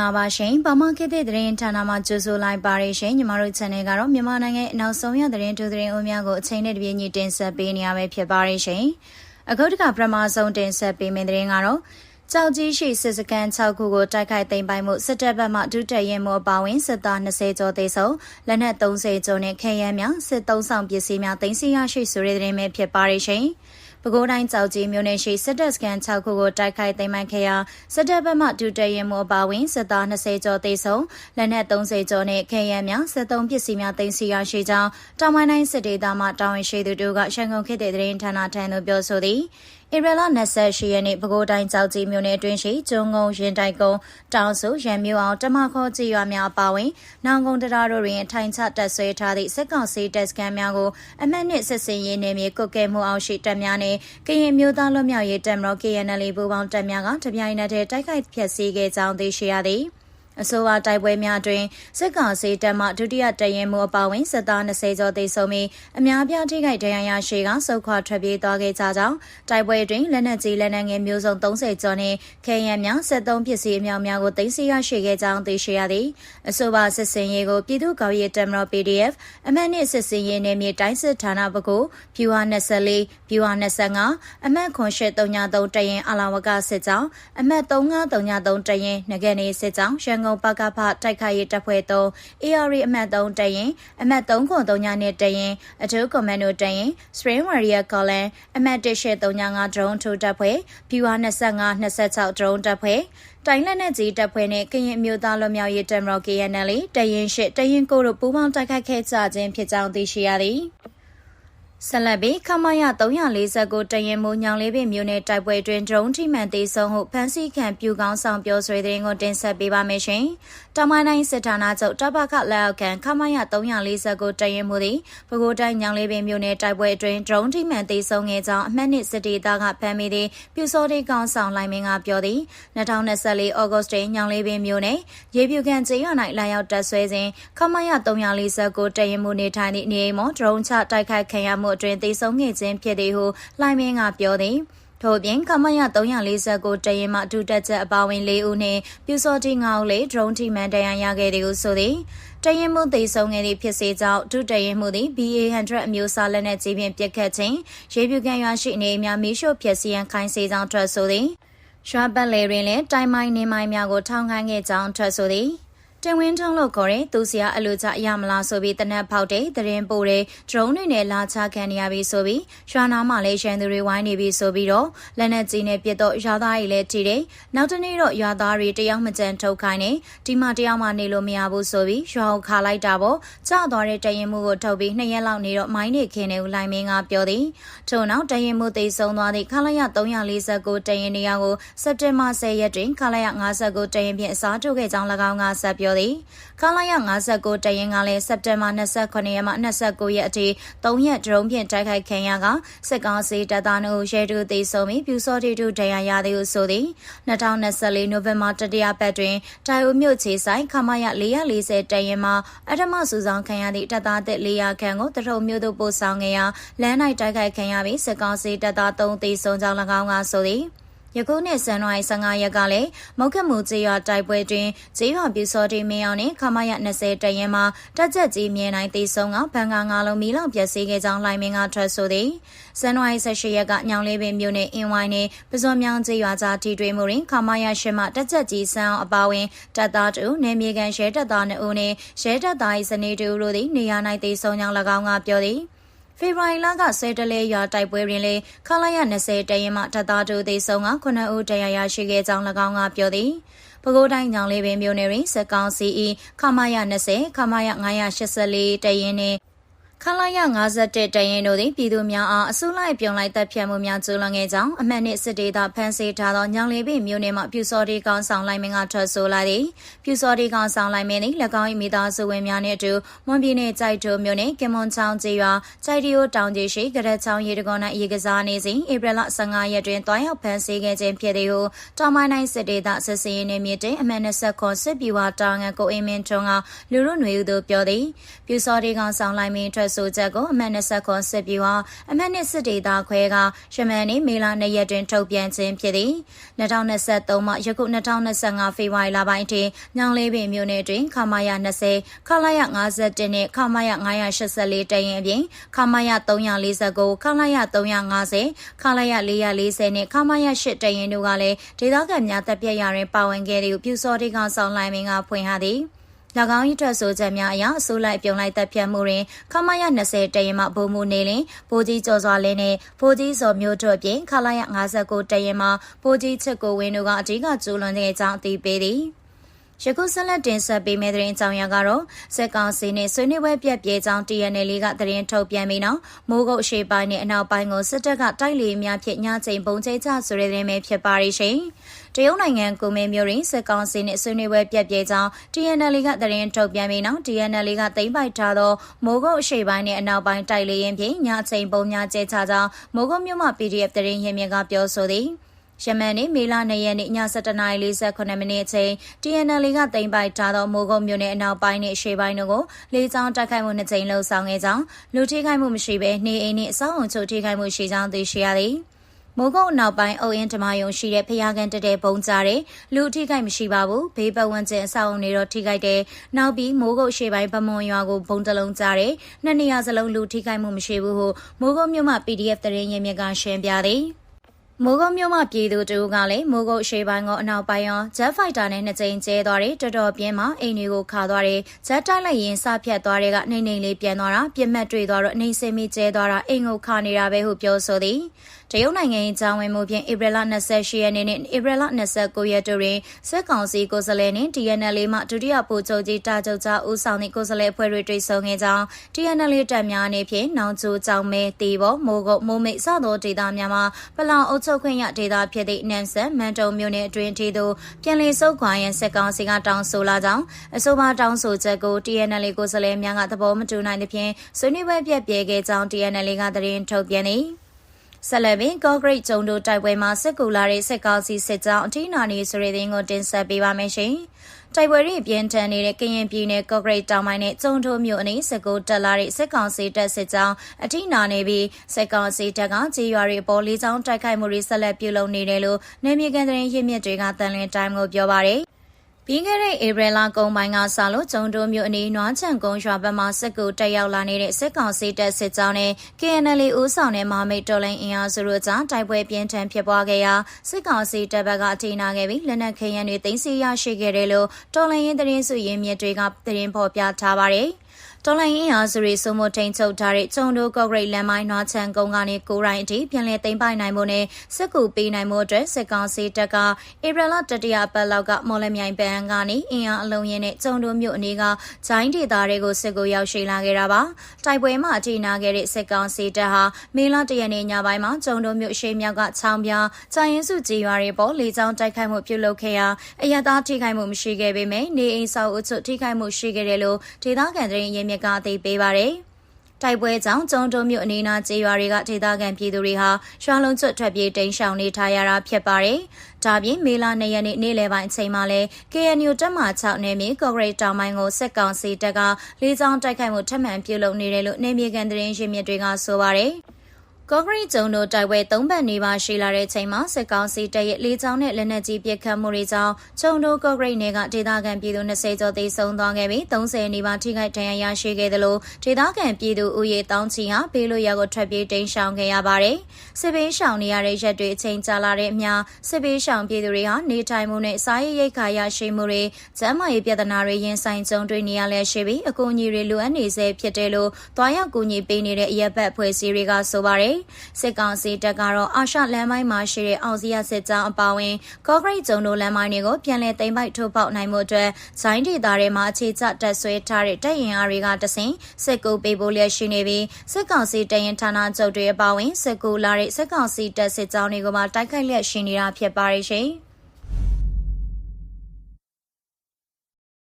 ္ဂလာပါရှင်။ပမခေတ်တဲ့သတင်းဌာနမှာကြိုဆိုလိုက်ပါရရှင်။ညီမတို့ channel ကတော့မြန်မာနိုင်ငံရဲ့နောက်ဆုံးရသတင်းထူးသတင်းအုံများကိုအချိန်နဲ့တပြေးညီတင်ဆက်ပေးနေရပဲဖြစ်ပါရရှင်။အခုတခါပထမဆုံးတင်ဆက်ပေးမယ့်သတင်းကတော့ကြောက်ကြီးရှိစစ်စကန်6ခုကိုတိုက်ခိုက်သိမ်းပိုက်မှုစစ်တပ်ဘက်မှဒုတက်ရင်မောပါဝင်စစ်သား20ကျော်သေဆုံးလက်နက်30ကျော်နဲ့ခဲယမ်းများစစ်သုံးဆောင်ပစ္စည်းများတင်စီရရှိဆိုတဲ့သတင်းပဲဖြစ်ပါရရှင်။ ပဲခူးတိုင်းကြောက်ကြီးမြို့နယ်ရှိစစ်တပ်စခန်း6ခုကိုတိုက်ခိုက်သိမ်းပိုက်ခဲ့ရာစစ်တပ်ဘက်မှဒုတရင်မောပါဝင်စစ်သား20ကျော်သေဆုံးလက်နက်30ကျော်နဲ့ခဲယမ်းများစစ်သုံးပစ္စည်းများတင်စီရရှိကြောင်းတောင်ပိုင်းတိုင်းစစ်ဒေသမှတာဝန်ရှိသူတို့ကရှန်ကုန်ခေတ်တဲ့သတင်းဌာနထံသို့ပြောဆိုသည် ဧပြီလ28ရက်နေ့ပဲခူးတိုင်းကြောက်ကြီးမြို့နယ်အတွင်းရှိကျုံငုံရင်တိုက်ကုန်းတောင်စုရံမြို့အောင်တမခေါ်ကြည်ရွာများအပါအဝင်နောင်ကုန်းတရားတို့တွင် ထိုင်ချတပ်ဆွဲထားသည့်စစ်ကောင်စီတပ်စခန်းများကိုအမှတ်နှစ်စစ်စင်ရေးနယ်မြေကုတ်ကဲမှုအောင်ရှိတပ်များနှင့်ကရင်မျိုးသားလွတ်မြောက်ရေးတပ်မတော် KNL ပူးပေါင်းတပ်များကတပြိုင်နက်တည်းတိုက်ခိုက်ဖျက်ဆီးခဲ့ကြောင်းသိရှိရသည်။ အဆိုပါတိုက်ပွဲများတွင်စစ်ကောင်စီတပ်မှဒုတိယတရင်မှုအပါဝင်စစ်သား20ကျော်သေဆုံးပြီးအများပြားထိခိုက်ဒဏ်ရာရရှိကစုခွာထွက်ပြေးသွားခဲ့ကြကြောင်းတိုက်ပွဲတွင်လက်နက်ကြီးလက်နက်ငယ်မျိုးစုံ30ကျော်နှင့်ခဲယမ်းများ73ပစ္စည်းအများများကိုသိမ်းဆည်းရရှိခဲ့ကြောင်းသိရှိရသည်အဆိုပါစစ်စင်ရေးကိုပြည်သူ့ကော်ရေးတပ်မတော် PDF အမှတ်နှစ်စစ်စင်ရေးနယ်မြေတိုင်းစစ်ဌာနဘကုဖြူဟာ24ဖြူဟာ25အမှတ်ခွန်833တရင်အလာဝကစစ်ကြောင်းအမှတ်3533တရင်ငကနေစစ်ကြောင်းရန်ကုန်ပကဖတိုက်ခိုက်ရေးတပ်ဖွဲ့3 AR အမှတ်3တရင်အမှတ်3ခွန်3ညနဲ့တရင်အထူးကွန်မန်ဒိုတရင် Spring Warrior Column အမှတ်1ရှစ်395 drone ထိုးတပ်ဖွဲ့ Viewer 25 26 drone တပ်ဖွဲ့တိုင်လက်နဲ့ကြီးတပ်ဖွဲ့နဲ့ကရင်မျိုးသားလွတ်မြောက်ရေးတပ်မတော် KNL တရင်ရှစ်တရင်ကိုတို့ပူးပေါင်းတိုက်ခိုက်ခဲ့ကြခြင်းဖြစ်ကြောင်းသိရှိရသည် ဆက်လက်ပြီးခမရ349တရင်မိုးညောင်လေးပင်မြို့နယ်တိုက်ပွဲတွင်ဒရုန်းထိမှန်သေးဆုံးဟုဖမ်းဆီးခံပြူကောင်းဆောင်ပြောဆွေတဲ့ရင်ကိုတင်ဆက်ပေးပါမယ်ရှင်။တမိုင်းတိုင်းစစ်ဌာနချုပ်တပခလက်အောက်ခံခမရ349တရင်မိုးသည်ပဲခူးတိုင်းညောင်လေးပင်မြို့နယ်တိုက်ပွဲတွင်ဒရုန်းထိမှန်သေးဆုံးခဲ့ကြောင်းအမှတ်နှစ်စစ်ဒေသကဖမ်းမိသည့်ပြူစောတိကောင်းဆောင်လိုင်းမင်းကပြောသည်2024ဩဂတ်စ်တွင်ညောင်လေးပင်မြို့နယ်ရေပြူကန်ကျေးရွာ၌လာရောက်တပ်ဆွဲစဉ်ခမရ349တရင်မိုးနေထိုင်သည့်နေအိမ်မောဒရုန်းချတိုက်ခိုက်ခံရမှုအတွင်းသေဆုံးခဲ့ခြင်းဖြစ်သည်ဟုလှိုင်းမင်းကပြောသည်ထို့ပြင်ကမရ349တရင်မှဒုတက်ချက်အပါဝင်၄ဦးနှင့်ပြူစောတိ9ဦးလေးဒရုန်းထိမှန်တရားရခဲ့သည်ဟုဆိုသည်တရင်မှုသိဆုံးခဲ့သည့်ဖြစ်စေကြောင့်ဒုတရင်မှုသည် BA100 အမျိုးအစားလက်နက်ကြီးဖြင့်ပစ်ခတ်ခြင်းရေပြူကန်ရွာရှိနေအများမီးရှို့ဖျက်ဆီးရန်ခိုင်းစေကြောင်းထွက်ဆိုသည်ရွာပတ်လေတွင်လည်းတိုင်မိုင်းနေမိုင်းများကိုထောင်ခိုင်းခဲ့ကြောင်းထွက်ဆိုသည် တင်ဝင်းထုံးလို့ခေါ်တဲ့သူစရာအလိုချရမလားဆိုပြီးတနက်ဖောက်တဲ့တရင်ပို့တဲ့ဒရုန်းတွေနဲ့လာချခံနေရပြီဆိုပြီးရွာနာမှာလည်းရန်သူတွေဝိုင်းနေပြီဆိုပြီးတော့လက်နက်ကြီးနဲ့ပြစ်တော့ရွာသားတွေလည်းထိတယ်နောက်တနေ့တော့ရွာသားတွေတယောက်မကြံထုတ်ခိုင်းနေဒီမှာတယောက်မှနေလို့မရဘူးဆိုပြီးရွာကိုခါလိုက်တာပေါ့ကျသွားတဲ့တရင်မှုကိုထုတ်ပြီးနှစ်ရက်လောက်နေတော့မိုင်းနေခင်းနေဦးလိုင်းမင်းကပြောသည်ထို့နောက်တရင်မှုသိဆုံးသွားသည့်ခလာရ349တရင်နေရာကိုစက်တင်ဘာ10ရက်တွင်ခလာရ59တရင်ဖြင့်အစားထိုးခဲ့ကြောင်း၎င်းကဆက်ပြောသည်ခလာရ59တရင်ကလည်းစက်တင်ဘာ29ရက်မှ29ရက်အထိ3ရက်ဒရုန်းဖြင့်တိုက်ခိုက်ခံရကစစ်ကောင်စီတပ်သားတို့ရဲတူသိဆုံးပြီးပြူစောတီတို့ဒဏ်ရာရသည်ဟုဆိုသည်2024နိုဝင်ဘာတတိယပတ်တွင်တိုင်အိုမြို့ခြေဆိုင်ခမရ440တရင်မှာအထမစုဆောင်ခံရသည့်တပ်သားတစ်400ခန့်ကိုတထုံမြို့သို့ပို့ဆောင်ခဲ့ရာလမ်း၌တိုက်ခိုက်ခံရပြီးစစ်ကောင်စီတပ်သား3သိဆုံးကြောင်း၎င်းကဆိုသည် ယခုနှစ်ဇန်နဝါရီ15ရက်ကလည်းမုတ်ခမှုကျေးရွာတိုက်ပွဲတွင်ကျေးရွာပြူစောတိမင်းအောင်နဲ့ခမရ20တရင်မှာတက်ကြက်ကြီးမြင်နိုင်သေးဆုံးကဘန်ကာငါလုံးမီလောင်ပျက်စီးခဲ့ကြောင်းလိုင်းမင်းကထွက်ဆိုသည်ဇန်နဝါရီ18ရက်ကညောင်လေးပင်မြို့နယ်အင်းဝိုင်းနဲ့ပဇွန်မြောင်ကျေးရွာကြားထိတွေ့မှုတွင်ခမရရှမတက်ကြက်ကြီးစံအောင်အပါဝင်တပ်သားတူနေမြေကန်ရဲတပ်သား2ဦးနဲ့ရဲတပ်သား၏ဇနီးတူတို့သည်နေရာ၌သေဆုံးကြောင်း၎င်းကပြောသည် ဖေဖော်ဝါရီလကဆဲတလဲရွာတိုက်ပွဲတွင်လေခလာရ20တရင်မှတပ်သားတို့သေဆုံးက9ဦးတရားရရှိခဲ့ကြောင်း၎င်းကပြောသည်ပဲခူးတိုင်းညောင်လေးပင်မြို့နယ်တွင်စက်ကောင်စီ၏ခမာယ20ခမာယ984တရင်နှင့် ခလာရ51တရင်တို့သည်ပြည်သူများအားအစုလိုက်ပြုံလိုက်တပ်ဖြတ်မှုများကျူးလွန်ခဲ့ကြောင်းအမှတ်နှစ်စစ်ဒေသဖမ်းဆီးထားသောညောင်လေးပင်မြို့နယ်မှပြူစော်ဒီကောင်ဆောင်လိုက်မင်းကထွက်ဆိုလိုက်သည်ပြူစော်ဒီကောင်ဆောင်လိုက်မင်းသည်၎င်း၏မိသားစုဝင်များနှင့်အတူမွန်ပြည်နယ်ကြိုက်တိုမြို့နယ်ကင်မွန်ချောင်းကျေးရွာကြိုက်တီယိုတောင်ကြီးရှိကရက်ချောင်းရေတကော၌ရေကစားနေစဉ်ဧပြီလ15ရက်တွင်တွားရောက်ဖမ်းဆီးခဲ့ခြင်းဖြစ်သည်ဟုတောင်ပိုင်းတိုင်းစစ်ဒေသစစ်စင်ရေးနှင့်မြေတင်အမှတ်20ခွန်စစ်ပြူဝတာငန်ကိုအင်းမင်းထွန်းကလူလူຫນွေဦးတို့ပြောသည်ပြူစော်ဒီကောင်ဆောင်လိုက်မင်းထွက်ဆိုချက်ကိုအမှတ်20ခွန်စစ်ပြူဟာအမှတ်2စစ်ဒေသခွဲကရမန်နေ့မေလ2ရက်တွင်ထုတ်ပြန်ခြင်းဖြစ်သည်2023မှယခု2025ဖေဖော်ဝါရီလပိုင်းထိညောင်လေးပင်မြို့နယ်တွင်ခမာယ20ခလာယ51နဲ့ခမာယ984တရင်အပြင်ခမာယ349ခလာယ350ခလာယ440နဲ့ခမာယ8တရင်တို့ကလည်းဒေသခံများတပ်ပြက်ရတွင်ပါဝင်ခဲ့သည်ဟုပြူစောတိကဆောင်လိုင်းမင်းကဖွင့်ဟသည်၎ င်း၏ထွက်ဆိုချက်များအရအစိုးလိုက်ပြုံလိုက်တပ်ဖြတ်မှုတွင်ခမရ20တရင်မှဘုံမှုနေလင်ဘိုးကြီးကျော်စွာလင်းနှင့်ဘိုးကြီးစော်မျိုးတို့အပြင်ခလာရ59တရင်မှဘိုးကြီးချစ်ကိုဝင်းတို့ကအဓိကကျူးလွန်တဲ့အကြောင်းအသိပေးသည်ယခုဆက်လက်တင်ဆက်ပေးမယ့်သတင်းအကြောင်းအရာကတော့စက်ကောင်စီနဲ့ဆွေးနွေးပွဲပြက်ပြဲကြောင်း TNL ကသတင်းထုတ်ပြန်ပြီးနောက်မိုးကုတ်ရှေ့ပိုင်းနဲ့အနောက်ပိုင်းကိုစစ်တပ်ကတိုက်လေများဖြင့်ညချိန်ပုံကျဲချဆိုတဲ့သတင်းပဲဖြစ်ပါရီရှင်။ တရုတ်နိုင်ငံကိုမင်းမျိုးရင်းစက်ကောင်စီနဲ့ဆွေးနွေးပွဲပြက်ပြဲကြောင်း TNL ကသတင်းထုတ်ပြန်ပြီးနောက် TNL ကသိမ်းပိုက်ထားသောမိုးကုတ်ရှေ့ပိုင်းနဲ့အနောက်ပိုင်းတိုက်လေရင်ဖြင့်ညချိန်ပုံများကျဲချကြောင်းမိုးကုတ်မြို့မှာ PDF သတင်းရင်းမြစ်ကပြောဆိုသည်။ယမန်နေ့မေလ2ရက်နေ့ည7:48မိနစ်အချိန် TNL ကတင်ပိုက်ထားသောမိုးကုတ်မြို့နယ်အနောက်ပိုင်းနဲ့အရှေ့ပိုင်းတို့ကိုလေကြောင်းတိုက်ခိုက်မှုနှစ်ကြိမ်လှုပ်ဆောင်ခဲ့ကြောင်းလူထိခိုက်မှုမရှိဘဲနေအိမ်နှင့်အဆောက်အုံချုပ်ထိခိုက်မှုရှိကြောင်းသိရှိရသည် မိုးကုတ်နောက်ပိုင်းအုပ်အင်းဓမာယုံရှိတဲ့ဖျားကန်တက်တဲ့ဘုံကြားတဲ့လူထိခိုက်မရှိပါဘူးဘေးပတ်ဝန်းကျင်အဆောက်အုံတွေတော့ထိခိုက်တယ်နောက်ပြီးမိုးကုတ်ရှေ့ပိုင်းဗမွန်ရွာကိုဘုံတလုံးကြားတယ်နှစ်နေရာစလုံးလူထိခိုက်မှုမရှိဘူးဟုမိုးကုတ်မြို့မှာ PDF သတင်းရင်းမြစ်ကရှင်းပြသည်မိုးကုတ်မြို့မှာပြည်သူတို့ကလည်းမိုးကုတ်ရှေးပိုင်းကအနောက်ပိုင်းရောဂျက်ဖိုက်တာနဲ့နှစ်ကြိမ်ကျဲသွားတယ်တော်တော်ပြင်းမှာအိမ်တွေကိုခါသွားတယ်ဂျက်တိုက်လိုက်ရင်စဖြတ်သွားတဲ့ကနေနေလေးပြန်သွားတာပြစ်မှတ်တွေ့သွားတော့နေစင်မီကျဲသွားတာအိမ်ကိုခါနေတာပဲဟုပြောဆိုသည် တရုတ်နိုင်ငံ၏ကြောင်းဝင်မှုဖြင့်ဧပြီလ28ရက်နေ့နဲ့ဧပြီလ29ရက်တို့တွင်စစ်ကောင်စီကိုယ်စားလှယ်နှင့် TNL မှဒုတိယဗိုလ်ချုပ်ကြီးတာချုပ်ကြားဦးဆောင်သည့်ကိုယ်စားလှယ်အဖွဲ့တွေတွေ့ဆုံခဲ့ကြောင်း TNL တပ်များအနေဖြင့်နောင်ကျိုးကြောင်မဲတီဘောမိုးကုတ်မိုးမိတ်စသောဒေသများမှာပလောင်အုပ်ချုပ်ခွင့်ရဒေသဖြစ်သည့်နမ်ဆန်မန်တုံမြို့နယ်အတွင်းထိသို့ပြန်လည်ဆုတ်ခွာရန်စစ်ကောင်စီကတောင်းဆိုလာကြောင်းအဆိုပါတောင်းဆိုချက်ကို TNL ကိုယ်စားလှယ်များကသဘောမတူနိုင်သဖြင့်ဆွေးနွေးပွဲပြက်ပြဲခဲ့ကြောင်း TNL ကသတင်းထုတ်ပြန်သည် ဆက်လက်ပြီးကော့ဂရိတ်ကျုံတို့တိုက်ပွဲမှာစစ်ကူလာတဲ့စစ်ကောင်စီစစ်ကြောင်းအထီးနာနေဆိုတဲ့သတင်းကိုတင်ဆက်ပေးပါမယ်ရှင်။တိုက်ပွဲတွေပြင်းထန်နေတဲ့ကရင်ပြည်နယ်ကော့ဂရိတ်တောင်ပိုင်းနဲ့ကျုံတို့မြို့အနီးစစ်ကူတက်လာတဲ့စစ်ကောင်စီတပ်စစ်ကြောင်းအထီးနာနေပြီးစစ်ကောင်စီတပ်ကကြေးရွာတွေပေါ်လေးချောင်းတိုက်ခိုက်မှုတွေဆက်လက်ပြုလုပ်နေတယ်လို့နေမြေကန်သတင်းရင်းမြစ်တွေကတန်လင်းတိုင်းကိုပြောပါရယ် ပြီးခဲ့တဲ့ဧပြီလကုန်ပိုင်းကစလို့ကျုံတိုးမြို့အနီးနွားချံကုန်းရွာဘက်မှစစ်ကူတက်ရောက်လာနေတဲ့စစ်ကောင်စီတပ်စစ်ကြောင်းနဲ့ KNL ဦးဆောင်တဲ့မဟာမိတ်တော်လိုင်းအင်အားစုတို့ကြားတိုက်ပွဲပြင်းထန်ဖြစ်ပွားခဲ့ရာစစ်ကောင်စီတပ်ဘက်ကအထိနာခဲ့ပြီးလက်နက်ခဲယမ်းတွေတင်စီရရှိခဲ့တယ်လို့တော်လိုင်းရင်သတင်းစုရင်းမြစ်တွေကသတင်းဖော်ပြထားပါတယ်။ တော်လိုင်းအင်အားစုတွေစုမထိန်ချုပ်ထားတဲ့ကျုံတို့ကော့ဂရိတ်လမ်းမိုင်းနွားချန်ကုန်းကနေကိုရိုင်းအထိပြန်လည်သိမ်းပိုက်နိုင်ဖို့နဲ့စစ်ကူပေးနိုင်ဖို့အတွက်စစ်ကောင်စီတပ်ကဧပြီလတတိယပတ်လောက်ကမော်လမြိုင်ပန်းကနေအင်အားအလုံးရင်းနဲ့ကျုံတို့မြို့အနီးကဂျိုင်းဒေသတွေကိုစစ်ကူရောက်ရှိလာခဲ့တာပါတိုက်ပွဲမှာအထိနာခဲ့တဲ့စစ်ကောင်စီတပ်ဟာမေလတရနေ့ညပိုင်းမှာကျုံတို့မြို့ရှေ့မြောက်ကချောင်းပြဂျိုင်းရင်စုကြီးရွာတွေပေါ်လေကြောင်းတိုက်ခိုက်မှုပြုလုပ်ခဲ့ရာအရသာထိခိုက်မှုမရှိခဲ့ပေမဲ့နေအိမ်ဆောက်အုပ်ထိခိုက်မှုရှိခဲ့တယ်လို့ဒေသခံသတင်းရင်းမြစ်ကအသိပေးပါတယ်။တိုက်ပွဲကြောင့်ကျုံတုံမြို့အနီးနားကျေးရွာတွေကဒေသခံပြည်သူတွေဟာရွာလုံးကျွတ်ထွက်ပြေးတိမ်းရှောင်နေထားရတာဖြစ်ပါတယ်။ဒါပြင်မေလ၂ရက်နေ့နေ့လယ်ပိုင်းအချိန်မှာလဲ KNU တပ်မ6နယ်မြေကော့ဂရိတ်တောင်ပိုင်းကိုစစ်ကောင်စီတပ်ကလေးချောင်းတိုက်ခိုက်မှုထပ်မံပြုလုပ်နေတယ်လို့နေမြေကန်သတင်းရင်းမြစ်တွေကဆိုပါတယ်။ ကော့ဂရိတ်ကျုံတို့တိုက်ပွဲ၃ပတ်နေပါရှိလာတဲ့ချိန်မှာစစ်ကောင်စီတပ်ရဲ့လေကြောင်းနဲ့လက်နက်ကြီးပစ်ခတ်မှုတွေကြောင့်ကျုံတို့ကော့ဂရိတ်နယ်ကဒေသခံပြည်သူ20ကျော်သေဆုံးသွားခဲ့ပြီး30နေပါထိခိုက်ဒဏ်ရာရရှိခဲ့တယ်လို့ဒေသခံပြည်သူဦးရေတောင်းချီဟာဘေးလွတ်ရာကိုထွက်ပြေးတိမ်းရှောင်ခဲ့ရပါတယ်။စစ်ဘေးရှောင်နေရတဲ့ရက်တွေအချိန်ကြာလာတဲ့အမျှစစ်ဘေးရှောင်ပြည်သူတွေဟာနေထိုင်မှုနဲ့စားရေးရိတ်ခါရရှိမှုတွေကျန်းမာရေးပြဿနာတွေရင်ဆိုင်ကြုံတွေ့နေရလဲရှိပြီးအကူအညီတွေလိုအပ်နေစေဖြစ်တယ်လို့တွားရောက်ကူညီပေးနေတဲ့အရက်ဘက်ဖွဲ့စည်းတွေကဆိုပါတယ်စစ်ကောင်စီတပ်ကတော့အာရှလမ်းမိုင်းမှာရှိတဲ့အောင်စီရစစ်ကြောင်းအပါအဝင်ကော့ဂရိတ်ကျုံတို့လမ်းမိုင်းတွေကိုပြန်လည်သိမ်းပိုက်ထိုးပေါက်နိုင်မှုအတွက်ဇိုင်းဒေတာတွေမှာအခြေချတက်ဆွဲထားတဲ့တပ်ရင်အားတွေကတဆင်စစ်ကူပေးဖို့လျက်ရှိနေပြီးစစ်ကောင်စီတရင်ဌာနချုပ်တွေအပါအဝင်စစ်ကူလာတဲ့စစ်ကောင်စီတပ်စစ်ကြောင်းတွေကိုပါတိုက်ခိုက်လျက်ရှိနေတာဖြစ်ပါရဲ့ရှင်။